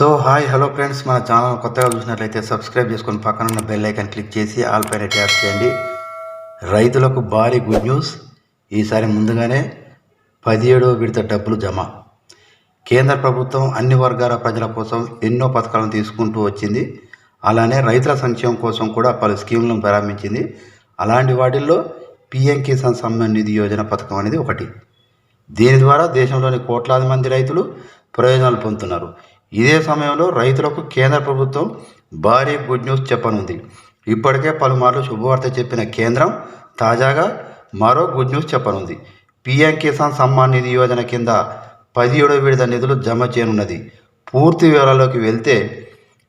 So hi hello friends. మన channel కొత్తగా చూసినట్లయితే సబ్స్క్రైబ్ చేసుకొని పక్కన ఉన్న బెల్ ఐకాన్ క్లిక్ చేసి ఆల్ పైన ట్యాప్ చేయండి. రైతులకు భారీ గుడ్ న్యూస్. ఈసారి ముందుగానే పదిహేడో విడత డబ్బులు జమ. కేంద్ర ప్రభుత్వం అన్ని వర్గాల ప్రజల కోసం ఎన్నో పథకాలను తీసుకుంటూ వచ్చింది. అలానే రైతుల సంక్షేమం కోసం కూడా పలు స్కీములను ప్రారంభించింది. అలాంటి వాటిల్లో పిఎం కిసాన్ సమ్మాన్ నిధి యోజన పథకం అనేది ఒకటి. దీని ద్వారా దేశంలోని కోట్లాది మంది రైతులు ప్రయోజనాలు పొందుతున్నారు. ఇదే సమయంలో రైతులకు కేంద్ర ప్రభుత్వం భారీ గుడ్ న్యూస్ చెప్పనుంది. ఇప్పటికే పలుమార్లు శుభవార్త చెప్పిన కేంద్రం తాజాగా మరో గుడ్ న్యూస్ చెప్పనుంది. పీఎం కిసాన్ సమ్మాన్ నిధి యోజన కింద పదిహేడో విడత నిధులు జమ చేయనున్నది. పూర్తి వివరాల్లోకి వెళ్తే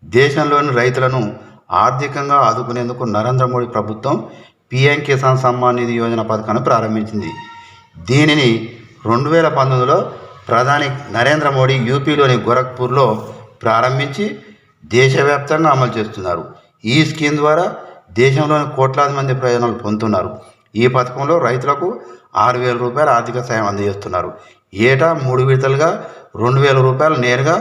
దేశంలోని రైతులను ఆర్థికంగా ఆదుకునేందుకు నరేంద్ర మోడీ ప్రభుత్వం పీఎం కిసాన్ సమ్మాన్ నిధి యోజన పథకాన్ని ప్రారంభించింది. దీనిని రెండు వేల పంతొమ్మిదిలో ప్రధాని నరేంద్ర మోడీ యూపీలోని గోరఖ్పూర్లో ప్రారంభించి దేశవ్యాప్తంగా అమలు చేస్తున్నారు. ఈ స్కీమ్ ద్వారా దేశంలోని కోట్లాది మంది ప్రయోజనాలు పొందుతున్నారు. ఈ పథకంలో రైతులకు ఆరు వేల రూపాయల ఆర్థిక సాయం అందజేస్తున్నారు. ఏటా మూడు విడతలుగా రెండు వేల రూపాయలు నేరుగా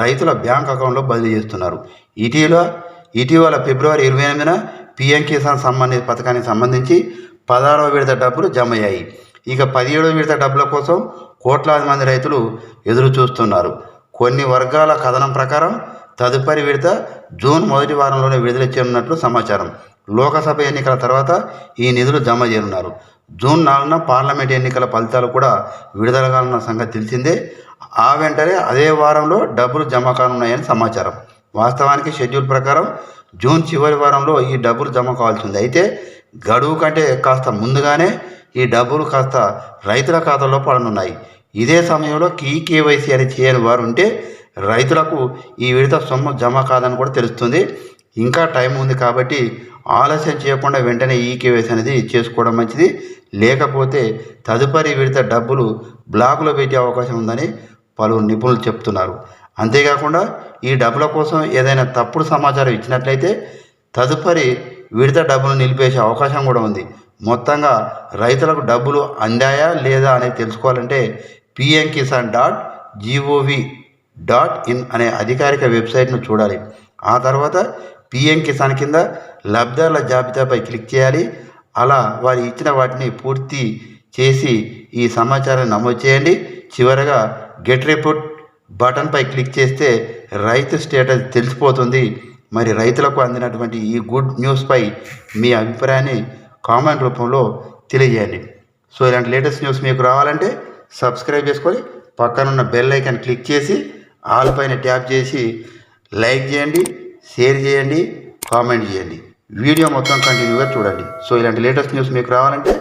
రైతుల బ్యాంక్ అకౌంట్లో బదిలీ చేస్తున్నారు. ఇటీవల ఇటీవల ఫిబ్రవరి ఇరవై ఎనిమిదిన పిఎం కిసాన్ సంబంధిత పథకానికి సంబంధించి పదహారవ విడత డబ్బులు జమ అయ్యాయి. ఇక పదిహేడవ విడత డబ్బుల కోసం కోట్లాది మంది రైతులు ఎదురు చూస్తున్నారు. కొన్ని వర్గాల కథనం ప్రకారం తదుపరి విడత జూన్ మొదటి వారంలోనే విడుదల చేయనున్నట్లు సమాచారం. లోకసభ ఎన్నికల తర్వాత ఈ నిధులు జమ చేయనున్నారు. జూన్ నాలుగున పార్లమెంట్ ఎన్నికల ఫలితాలు కూడా విడుదల కానున్న సంగతి తెలిసిందే. ఆ వెంటనే అదే వారంలో డబ్బులు జమ కానున్నాయని సమాచారం. వాస్తవానికి షెడ్యూల్ ప్రకారం జూన్ చివరి వారంలో ఈ డబ్బులు జమ కావాల్సింది. అయితే గడువు కంటే కాస్త ముందుగానే ఈ డబ్బులు కాస్త రైతుల ఖాతాలో పడనున్నాయి. ఇదే సమయంలో కీ కేవైసీ అని చేయని వారు ఉంటే రైతులకు ఈ విడత సొమ్ము జమ కాదని కూడా తెలుస్తుంది. ఇంకా టైం ఉంది కాబట్టి ఆలస్యం చేయకుండా వెంటనే ఈ కేవైసీ అనేది చేసుకోవడం మంచిది. లేకపోతే తదుపరి విడత డబ్బులు బ్లాకులో పెట్టే అవకాశం ఉందని పలువురు నిపుణులు చెప్తున్నారు. అంతేకాకుండా ఈ డబ్బుల కోసం ఏదైనా తప్పుడు సమాచారం ఇచ్చినట్లయితే తదుపరి విడత డబ్బులు నిలిపేసే అవకాశం కూడా ఉంది. మొత్తంగా రైతులకు డబ్బులు అందాయా లేదా అనేది తెలుసుకోవాలంటే PM Kisan dot GOV dot in అనే అధికారిక వెబ్సైట్ను చూడాలి. ఆ తర్వాత పిఎం కిసాన్ కింద లబ్ధారుల జాబితాపై క్లిక్ చేయాలి. అలా వారు ఇచ్చిన వాటిని పూర్తి చేసి ఈ సమాచారాన్ని నమోదు చేయండి. చివరగా గెట్ రిపోర్ట్ బటన్పై క్లిక్ చేస్తే రైతు స్టేటస్ తెలిసిపోతుంది. మరి రైతులకు అందినటువంటి ఈ గుడ్ న్యూస్పై మీ అభిప్రాయాన్ని కామెంట్ రూపంలో తెలియజేయండి. సో ఇలాంటి లేటెస్ట్ న్యూస్ మీకు రావాలంటే సబ్స్క్రైబ్ చేసుకొని పక్కనున్న బెల్ ఐకాన్ క్లిక్ చేసి ఆల్ పైన ట్యాప్ చేసి లైక్ చేయండి షేర్ చేయండి కామెంట్ చేయండి. వీడియో మొత్తం కంటిన్యూగా చూడండి. సో ఇలాంటి లేటెస్ట్ న్యూస్ మీకు రావాలంటే